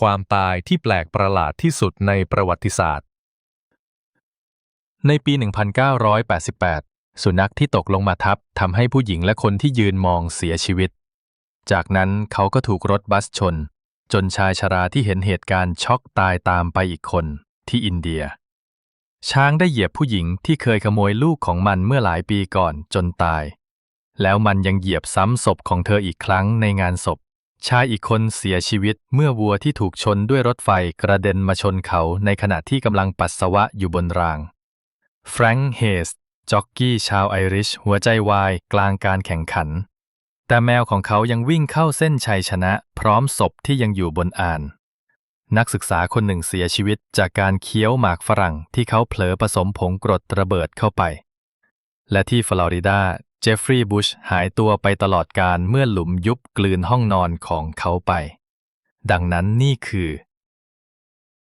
ความตายที่แปลกประหลาดที่สุดในประวัติศาสตร์ ในปี 1988 สุนัขที่ตกลงมาทับทำให้ผู้หญิงและคนที่ยืนมองเสียชีวิต จากนั้นเขาก็ถูกรถบัสชน จนชายชราที่เห็นเหตุการณ์ช็อกตายตามไปอีกคนที่อินเดีย ช้างได้เหยียบผู้หญิงที่เคยขโมยลูกของมันเมื่อหลายปีก่อนจนตาย แล้วมันยังเหยียบซ้ำศพของเธออีกครั้งในงานศพ ชายอีกคนเสียชีวิตเมื่อวัวที่ถูกชนด้วยรถไฟกระเด็นมาชนเขาในขณะที่กำลังปัสสาวะอยู่บนราง แฟรงค์เฮสจ็อกกี้ชาวไอริช หัวใจวายกลางการแข่งขัน แต่แมวของเขายังวิ่งเข้าเส้นชัยชนะ พร้อมศพที่ยังอยู่บนอาน นักศึกษาคนหนึ่งเสียชีวิตจากการเคี้ยวหมากฝรั่งที่เขาเผลอผสมผงกรดระเบิดเข้าไป และที่ฟลอริดา เจฟฟรีย์บุชหายตัวไปตลอดการเมื่อหลุมยุบกลืนห้องนอนของเขาไป ดังนั้นนี่คือ